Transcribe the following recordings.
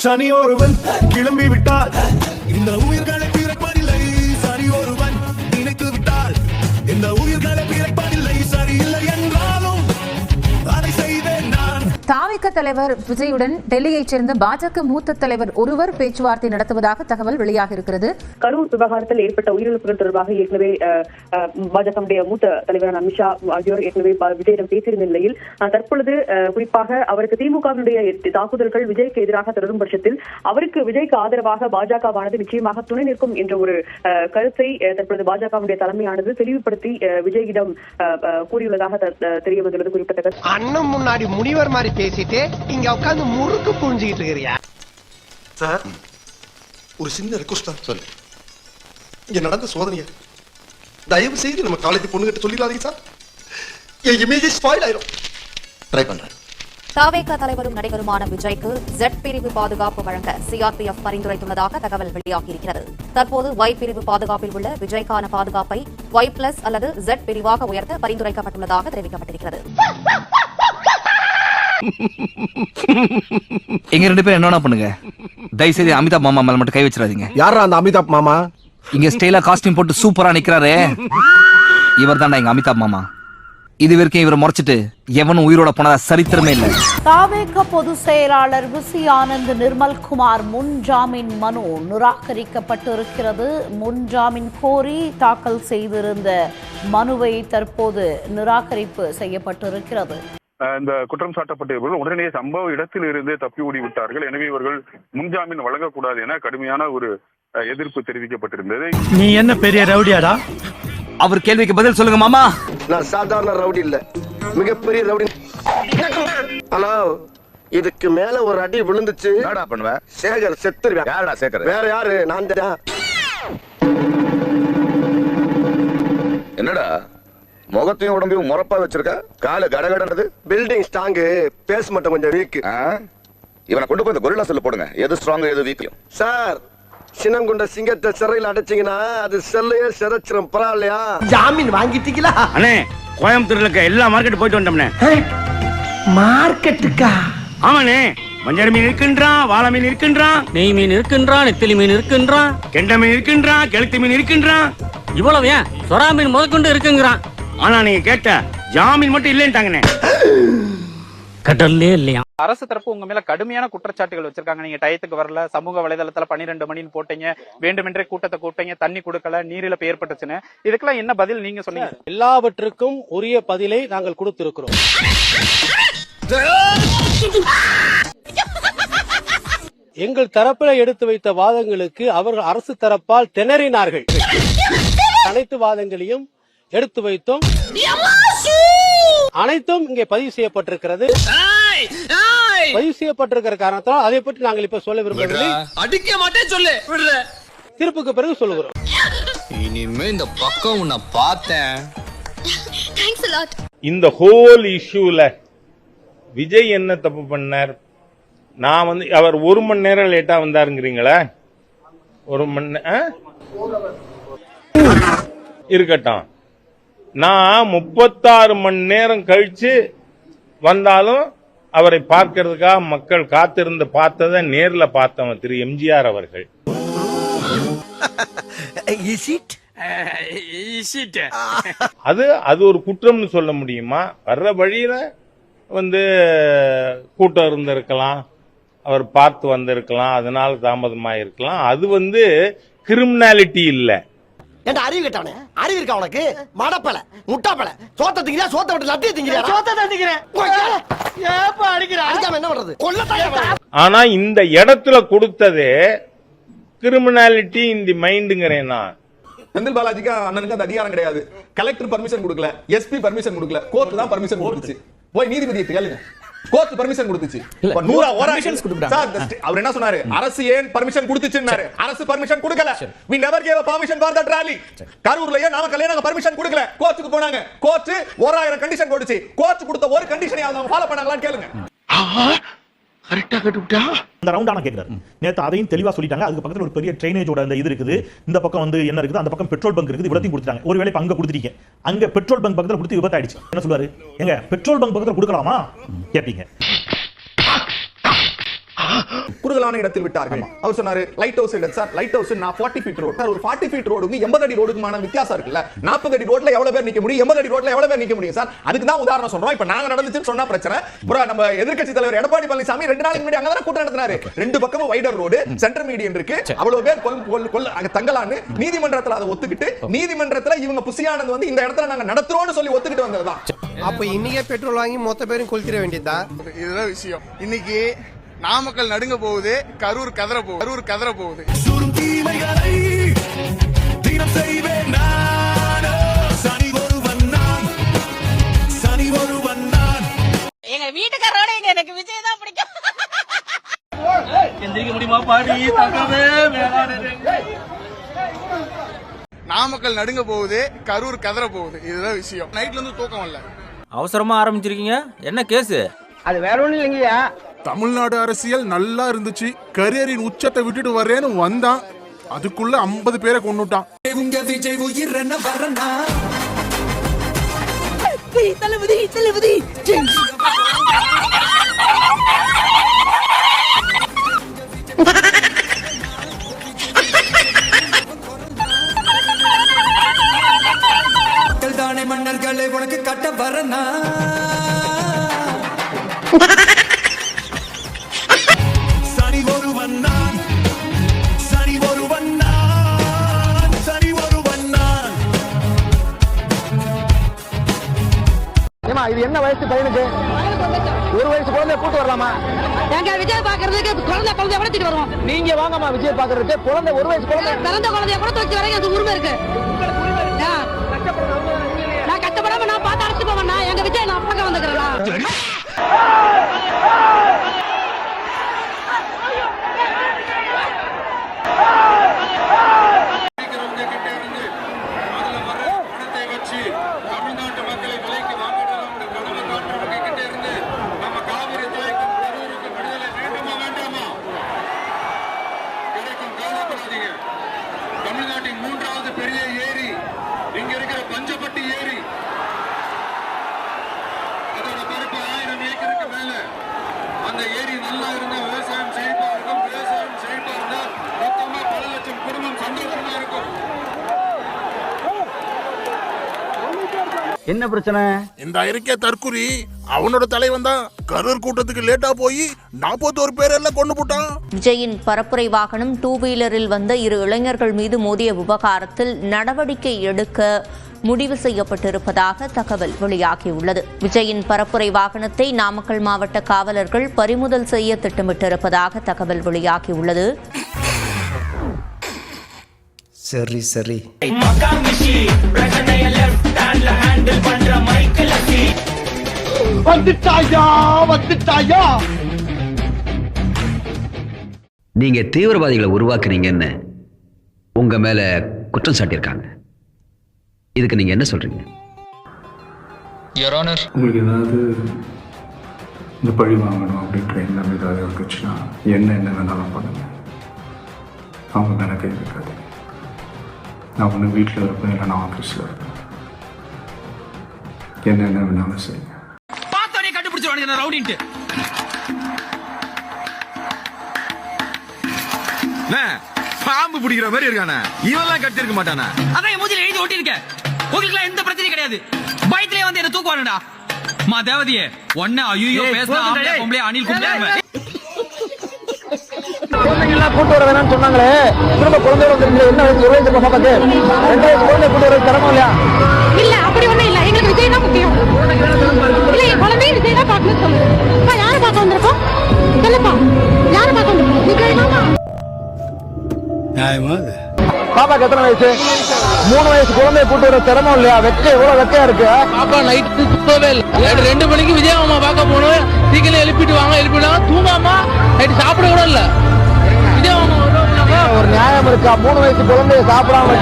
சனி ஒருவன் கிளம்பி விட்டார் இந்த உயிர்கள் தலைவர் விஜயுடன் டெல்லியைச் சேர்ந்த பாஜக மூத்த தலைவர் ஒருவர் பேச்சுவார்த்தை நடத்துவதாக தகவல் வெளியாக இருக்கிறது கரூர் விவகாரத்தில் ஏற்பட்ட உயிரிழப்புகள் தொடர்பாக ஏற்கனவே பாஜகவுடைய மூத்த தலைவரான அமித்ஷா ஆகியோர் ஏற்கனவே விஜயிடம் பேசியிருந்த நிலையில் தற்பொழுது குறிப்பாக அவருக்கு திமுகவினுடைய தாக்குதல்கள் விஜய்க்கு எதிராக தொடரும் பட்சத்தில் அவருக்கு விஜய்க்கு ஆதரவாக பாஜகவானது நிச்சயமாக துணை நிற்கும் என்ற ஒரு அஹ், கருத்தை தற்பொழுது பாஜகவுடைய தலைமையானது தெளிவுபடுத்தி அஹ், விஜயிடம் கூறியுள்ளதாக தெரிய வந்துள்ளது குறிப்பிடத்தக்கது. அண்ணன் முன்னாடி முனிவர் மாதிரி பேசிட்டு இங்க உட்கார்ந்து முறுக்கு புரிஞ்சுக்கிட்டு இருக்கிறியா? சார் ஒரு சின்ன ரெக்வஸ்ட் தான். சொல்லு. இங்க நடந்த சோதனைய தயவு செய்து நம்ம காலேஜ் பொண்ணுகிட்ட சொல்லிடாதீங்க சார். என் இமேஜ் ஸ்பாயில் ஆயிரும். ட்ரை பண்றேன். தாவேக தலைவரும் நடிகருமான விஜய்க்கு ஜெட் பிரிவு பாதுகாப்பு வழங்க சிஆர்பிஎஃப் பரிந்துரைத்துள்ளதாக தகவல் வெளியாகியிருக்கிறது. தற்போது ஒய் பிரிவு பாதுகாப்பில் உள்ள விஜய்க்கான பாதுகாப்பை ஒய் பிளஸ் அல்லது ஜெட் பிரிவாக உயர்த்த பரிந்துரைக்கப்பட்டுள்ளதாக தெரிவிக்கப்பட்டிருக்கிறது. எங்க ரெண்டு பேரும் என்னன்னா பண்ணுங்க? தயவு செய்து அமிதாப் மாமா மேல மட்டும் கை வச்சிடாதீங்க. யாரா அந்த அமிதாப் மாமா? இங்க ஸ்டைலா காஸ்டியூம் போட்டு சூப்பரா நிக்கிறாரே. இவர் தான்டா எங்க அமிதாப் மாமா. இது வரைக்கும் இவரை முறைச்சிட்டு எவனும் உயிரோட போனதா சரித்திரமே இல்ல. தாவேக பொதுச் செயலாளர் விசி ஆனந்த் நிர்மல்குமார் முன் ஜாமீன் மனு நிராகரிக்கப்பட்டிருக்கிறது. முன் ஜாமீன் கோரி தாக்கல் செய்திருந்த மனுவை தற்போது நிராகரிப்பு செய்யப்பட்டிருக்கிறது. இந்த குற்றம் சாட்டப்பட்டவர்கள் உடனடியே சம்பவ இடத்தில் இருந்து தப்பி ஓடி விட்டார்கள். எனவே இவர்கள் முன்ஜாமீன் வழங்கக்கூடாது என கடுமையான ஒரு எதிர்ப்பு தெரிவிக்கப்பட்டிருந்தது. நீ என்ன பெரிய ரவுடியாடா? அவர் கேள்விக்கு பதில் சொல்லுங்க மாமா. நான் சாதாரண ரவுடி இல்ல. மிகப்பெரிய ரவுடி. ஹலோ இதுக்கு மேல ஒரு அடி விழுந்துச்சு. என்னடா பண்ணுவ? சேகர் செத்துருவேன். யாரடா சேகர்? வேற யாரு? நான் தான். என்னடா? முகத்தையும் உடம்பையும் முறப்பா வச்சிருக்க? காலு கடகடனது? பில்டிங் ஸ்ட்ராங்கு பேஸ் மட்டும் கொஞ்சம் வீக் இவனை கொண்டு போய் இந்த கொரில்லா செல்ல போடுங்க. எது ஸ்ட்ராங் எது வீக் சார் சின்னங்குண்ட சிங்கத்தை சிறையில் அடைச்சீங்கன்னா அது செல்லையே சிதைச்சிரும். பரவாயில்லையா? ஜாமீன் வாங்கிட்டீங்களா? அண்ணே கோயம்புத்தூர்ல இருக்க எல்லா மார்க்கெட் போயிட்டு வந்தோம்னே. மார்க்கெட்டுக்கா? ஆமாண்ணே மஞ்சள் மீன் இருக்கின்றான் வாழை மீன் இருக்கின்றான் நெய் மீன் இருக்கின்றான் நெத்திலி மீன் இருக்கின்றான் கெண்டை மீன் இருக்கின்றான் கெளுத்தி மீன் இருக்கின்றான் இவ்வளவு ஏன்? சொரா மீன் முதற்கொண்டு இருக்குங்கிறான். ஆனா நீங்க கேட்ட ஜாமீன் மட்டும் இல்லைன்ட்டாங்கண்ணே. கடல்லே இல்லையா? அரசு தரப்பு உங்க மேல கடுமையான குற்றச்சாட்டுகள் வச்சிருக்காங்க. நீங்க டயத்துக்கு வரல சமூக வலைதளத்துல பன்னிரெண்டு மணின்னு போட்டீங்க. வேண்டுமென்றே கூட்டத்தை கூட்டீங்க தண்ணி கொடுக்கல நீரிழப்பு ஏற்பட்டுச்சுன்னு இதுக்கெல்லாம் என்ன பதில் நீங்க சொன்னீங்க? எல்லாவற்றுக்கும் உரிய பதிலை நாங்கள் கொடுத்திருக்கிறோம். எங்கள் தரப்பில் எடுத்து வைத்த வாதங்களுக்கு அவர்கள் அரசு தரப்பால் திணறினார்கள். அனைத்து வாதங்களையும் எடுத்து வைத்தோம் அனைத்தும் இங்கே பதிவு செய்யப்பட்டிருக்கிறது. பதிவு செய்யப்பட்டிருக்கிற காரணத்தால் அதை பற்றி நாங்கள் இப்ப சொல்ல விரும்பவில்லை. அடிக்க மாட்டேன் சொல்லு. விடுற. தீர்ப்புக்கு பிறகு சொல்லுகிறோம். இனிமே இந்த பக்கம் உன்னை பார்த்தேன். இந்த ஹோல் இஷ்யூல விஜய் என்ன தப்பு பண்ணார்? நான் வந்து அவர் ஒரு மணி நேரம் லேட்டா வந்தாருங்கிறீங்களா? ஒரு மணி? இருக்கட்டும். நான் முப்பத்தாறு மணி நேரம் கழிச்சு வந்தாலும் அவரை பார்க்கறதுக்காக மக்கள் காத்திருந்து பார்த்ததை நேர்ல பார்த்தவன் திரு எம்ஜிஆர் அவர்கள். அது அது ஒரு குற்றம்னு சொல்ல முடியுமா? வர்ற வழியில வந்து கூட்டம் இருந்திருக்கலாம். அவர் பார்த்து வந்திருக்கலாம். அதனால தாமதமா இருக்கலாம் அது வந்து கிரிமினாலிட்டி இல்ல. ஏன்டா அறிவு கேட்டவனே? அறிவு இருக்கா உனக்கு? மடப்பல முட்டாப்பல. சோத்த திங்கிறியா? சோத்த விட்டு லட்டிய திங்கிறியா? சோத்த திங்கிறேன். ஏப்பா அடிக்கிற? அடிக்காம என்ன பண்றது? கொல்ல ஆனா இந்த இடத்துல கொடுத்ததே கிரிமினாலிட்டி இன் தி மைண்டுங்கிறேன் நான். செந்தில் பாலாஜிக்கு அண்ணனுக்கு அந்த அதிகாரம் கிடையாது. கலெக்டர் பர்மிஷன் கொடுக்கல. எஸ்பி பர்மிஷன் கொடுக்கல. கோர்ட் தான் பர்மிஷன் கொடுத்துச்சு. போய் நீதிபதியை கேளுங்க. கோர்ட் பர்மிஷன் கொடுத்துச்சு. இப்ப நூறா the st- அவர் என்ன சொன்னாரு? அரசு ஏன் பர்மிஷன் கொடுத்துச்சுன்னாரு. அரசு பர்மிஷன் கொடுக்கல. we never gave a permission for that rally. கரூர்ல ஏன் நாம கல்யாணம் பர்மிஷன் கொடுக்கல. கோர்ட்டுக்கு போனாங்க. கோர்ட் ஓராயிரம் கண்டிஷன் போட்டுச்சு. கோர்ட் கொடுத்த ஒரு கண்டிஷனை அவங்க ஃபாலோ பண்ணாங்களான்னு கேளுங்க. இந்த ரவுண்டான கேக்குறாரு. நேத்து அதையும் தெளிவா சொல்லிட்டாங்க. அதுக்கு பக்கத்துல ஒரு பெரிய ட்ரைனேஜோட அந்த இது இருக்குது. இந்த பக்கம் வந்து என்ன இருக்குது? அந்த பக்கம் பெட்ரோல் பங்க் இருக்குது. இவ்வளத்தையும் கொடுத்துட்டாங்க. ஒருவேளை அங்க கொடுத்துட்டீங்க. அங்க பெட்ரோல் பங்க் பக்கத்துல கொடுத்து விபத்து ஆயிடுச்சு என்ன சொல்லுவாரு? எங்க? பெட்ரோல் பங்க் பக்கத்துல கொடுக்கலாமா? கேப்பீங்க. குறுகலான இடத்தில் விட்டார்கள். அவர் சொன்னாரு லைட் ஹவுஸ் இல்ல சார் லைட் ஹவுஸ் நான் 40 ஃபீட் ரோடு சார் ஒரு 40 ஃபீட் ரோடுக்கு 80 அடி ரோடுக்குமான வித்தியாசம் இருக்குல்ல? 40 அடி ரோட்ல எவ்வளவு பேர் நிக்க முடியும்? 80 அடி ரோட்ல எவ்வளவு பேர் நிக்க முடியும் சார் அதுக்கு தான் உதாரணம் சொல்றோம். இப்ப நாங்க நடந்துச்சுன்னு சொன்னா பிரச்சனை. புறா நம்ம எதிர்க்கட்சி தலைவர் எடப்பாடி பழனிசாமி ரெண்டு நாளைக்கு முன்னாடி அங்க கூட்டம் நடத்தினாரு. ரெண்டு பக்கமும் வைடர் ரோடு சென்டர் மீடியன் இருக்கு. அவ்வளவு பேர் கொல் கொல் கொல் அங்க தங்கலான்னு நீதிமன்றத்துல அதை ஒத்துக்கிட்டு நீதிமன்றத்துல இவங்க புசியானது வந்து இந்த இடத்துல நாங்க நடத்துறோம்னு சொல்லி ஒத்துக்கிட்டு வந்ததுதான். அப்ப இன்னைக்கே பெட்ரோல் வாங்கி மொத்த பேரும் கொளுத்திட வேண்டியதுதான்? இதுதான் விஷயம். இன்னைக்கு நாமக்கல் நடுங்க போகுது கரூர் கதற போகுது கரூர் கதற போகுது. எங்க வீட்டுக்காரோட எங்க எனக்கு விஜய் தான் பிடிக்கும். எந்திரிக்க முடியுமா பாடி? தகவே நாமக்கல் நடுங்க போகுது கரூர் கதற போகுது. இதுதான் விஷயம். நைட்ல இருந்து தூக்கம் இல்ல அவசரமா ஆரம்பிச்சிருக்கீங்க? என்ன கேஸ் அது வேற ஒண்ணும் இல்லைங்கய்யா. தமிழ்நாடு அரசியல் நல்லா இருந்துச்சு. கரியரின் உச்சத்தை விட்டுட்டு வர்றேன்னு வந்தான். அதுக்குள்ள 50 பேரை கொண்டுட்டான் மன்னர்களை உனக்கு கட்ட வரனா என்ன வயசு பையனுக்கு? ஒரு வயசு குழந்தைய கூட்டு வரலாமா? எங்க விஜய் பாக்குறதுக்கு குழந்தை குழந்தைய கூட தூக்கிட்டு வருவோம். நீங்க வாங்கம்மா விஜய் பாக்குறதுக்கு குழந்தை ஒரு வயசு குழந்தை. பிறந்த குழந்தைய கூட தூக்கி வரைக்கும் அது உரிமை இருக்கு. நான் கஷ்டப்படாம நான் பார்த்து அழைச்சு போவேன் நான் எங்க விஜய் நான் பக்கம் வந்துக்கிறேன் அந்த ஏரி என்ன பிரச்சனை? இந்த அறிக்கை தற்குறி அவனோட தலைவன் தான். கரூர் கூட்டத்துக்கு லேட்டா போய் நாற்பத்தோரு பேர் எல்லாம் கொண்டு போட்டான். விஜயின் பரப்புரை வாகனம் டூ வீலரில் வந்த இரு இளைஞர்கள் மீது மோதிய விவகாரத்தில் நடவடிக்கை எடுக்க முடிவு செய்யப்பட்டிருப்பதாக தகவல் வெளியாகியுள்ளது. விஜயின் பரப்புரை வாகனத்தை நாமக்கல் மாவட்ட காவலர்கள் பறிமுதல் செய்ய திட்டமிட்டிருப்பதாக தகவல் வெளியாகியுள்ளது. சரி சரி. வந்துட்டாயா வந்துட்டாயா? நீங்க தீவிரவாதிகளை உருவாக்குறீங்கன்னு உங்க மேல குற்றம் சாட்டியிருக்காங்க. இதுக்கு நீங்க என்ன சொல்றீங்க? உங்களுக்கு ஏதாவது இந்த பழி வாங்கணும் அப்படின்ற எண்ணம் ஏதாவது இருந்துச்சுன்னா என்ன என்ன வேணாலும் பண்ணுங்க. அவங்க மேலே கை வைக்காது நான் ஒன்று வீட்டில் இருப்பேன் இல்லை நான் ஆஃபீஸில் இருப்பேன் என்ன என்ன வேணாலும் செய்யுங்க. பார்த்தோன்னே கண்டுபிடிச்சிருவானுங்க ரவுடின்ட்டு. பாம்பு பிடிக்கிற மாதிரி இருக்கானே. இவெல்லாம் கட்டி இருக்க மாட்டானா. அதான் என் மூஞ்சில எழுதி ஒட்டியிருக்க. உங்களுக்கு எந்த பிரச்சனையும் கிடையாது. பயத்திலே வந்து என்ன தூக்குவானுடா மா தேவதியே ஒன்னு ஐயோ பேசினா ஆம்பளை பொம்பளை அணில் கும்பிடுவேன் குழந்தைங்களாம் கூட்டு வர வேணாம்னு சொன்னாங்களே. திரும்ப குழந்தையோட என்ன வயசு பாப்பாக்கு ரெண்டு வயசு குழந்தை கூட்டு வர சிரமம் இல்லையா? விஜய் தான் முக்கியம். இல்ல என் குழந்தைய விஜய் தான் பார்க்கணும்னு சொல்லு. அப்பா யாரை பார்க்க வந்திருக்கோம்? சொல்லுப்பா. யாரை பார்க்க வந்திருக்கோம்? விஜய் தான் பாப்பாக்கு எத்தனை வயசு? மூணு வயசு குழந்தைய கூட்டு வர இல்லையா? வெக்க எவ்வளவு வெக்கையா இருக்கு? பாப்பா நைட்டு தூங்கவே இல்லை. ரெண்டு மணிக்கு விஜய் மாமா பார்க்க போகணும் சீக்கிரம் எழுப்பிட்டு வாங்க எழுப்பிடுவாங்க தூங்காம? நைட்டு சாப்பிட கூட இல்ல. ஒரு நியாயம் இருக்கா? மூணு வயசு குழந்தைய சாப்பிடாம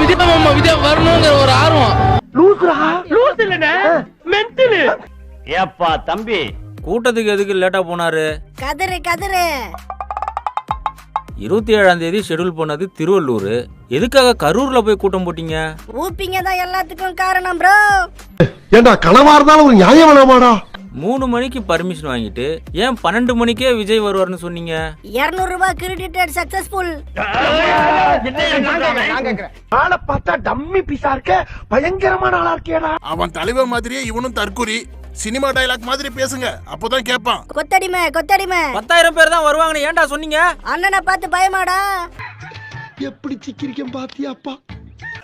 விஜய் மாமா விஜய் வரணுங்கிற ஒரு ஆர்வம். ஏப்பா தம்பி. கூட்டத்துக்கு எதுக்கு லேட்டா போனாரு? கதறு கதறு இருபத்தி ஏழாம் தேதி ஷெட்யூல் பண்ணது திருவள்ளூர். எதுக்காக கரூர்ல போய் கூட்டம் போட்டீங்க? ஊப்பிங்க தான் எல்லாத்துக்கும் காரணம் ப்ரோ ஏண்டா கனவா இருந்தாலும் ஒரு நியாயம் வேணாமாடா மூணு மணிக்கு பர்மிஷன் வாங்கிட்டு ஏன் பன்னெண்டு மணிக்கே விஜய் வருவார்னு சொன்னீங்க? இருநூறு ரூபாய் கிரெடிட்டட் சக்சஸ்ஃபுல் ஆளை பார்த்தா டம்மி பீஸா இருக்க பயங்கரமான ஆளா இருக்கேடா. அவன் தலைவர் மாதிரியே இவனும் தற்குறி சினிமா டயலாக் மாதிரி பேசுங்க அப்போதான் கேட்பான் கொத்தடிமை கொத்தடிமை. பத்தாயிரம் பேர் தான் வருவாங்கன்னு ஏன்டா சொன்னீங்க? அண்ணனை பார்த்து பயமாடா. எப்படி சிக்கிரிக்கம் பாத்தியாப்பா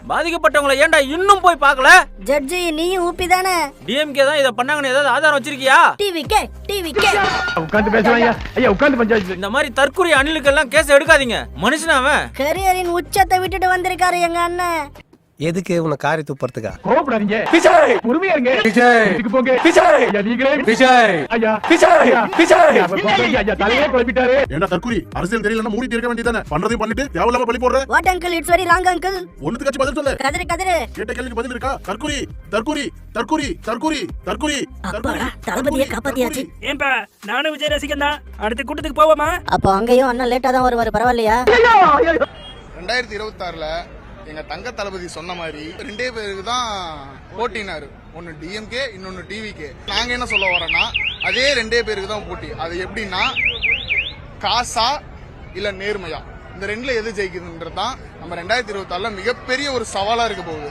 பாதிக்கப்பட்டவங்களை ஏன்டா இன்னும் போய் பார்க்கல? ஜட்ஜி நீயும் ஊப்பி தானே? டிஎம்கே தான் இதை பண்ணாங்கன்னு ஏதாவது ஆதாரம் வச்சிருக்கியா? டிவி கே டிவி கே உட்கார்ந்து பேசுவாங்க ஐயா உட்கார்ந்து பஞ்சாயத்து இந்த மாதிரி தற்கொலை அணிலுக்கெல்லாம் கேஸ் எடுக்காதீங்க. மனுஷன் அவன்? கரியரின் உச்சத்தை விட்டுட்டு வந்திருக்காரு எங்க அண்ணன். எதுக்கு உன காரி துப்புறதுக்கா? கோபப்படாதீங்க விஜய்! பொறுமையா இருங்க. விஜய்! இதுக்கு போங்க. விஜய்! ஐயா நீங்களே விஜய்! ஐயா விஜய்! விஜய்! ஐயா தலையே குழப்பிட்டாரு. ஏன்னா தற்குறி அரசியல் தெரியலன்னா மூடிட்டு இருக்க வேண்டியதானே பண்றதையும் பண்ணிட்டு தேவையில்லாம பழி போடுற? What uncle it's very wrong uncle பதில் சொல்லு. கதிரு கதிரு கேட்ட கேள்விக்கு பதில் இருக்கா? தற்குறி தற்குறி தற்குறி தற்குறி தற்குறி அப்பாடா, தளபதியை காப்பாத்தியாச்சு. ஏன்பா நானும் விஜய் ரசிகன் தான். அடுத்த கூட்டத்துக்கு போவோமா? அப்போ அங்கேயும் அண்ணன் லேட்டா தான் வருவாரு பரவாயில்லையா? ரெண்டாயிரத்தி இருபத்தி ஆறுல எங்க தங்க தளபதி சொன்ன மாதிரி ரெண்டே பேருக்கு தான் போட்டினாரு ஒன்னு டிஎம்கே இன்னொன்னு டிவிகே நாங்க என்ன சொல்ல வரோம்னா அதே ரெண்டே பேருக்கு தான் போட்டி அது எப்படின்னா காசா இல்ல நேர்மையா இந்த ரெண்டுல எது ஜெயிக்குதுன்றது தான் நம்ம ரெண்டாயிரத்தி இருபத்தி ஆறுல மிகப்பெரிய ஒரு சவாலா இருக்க போகுது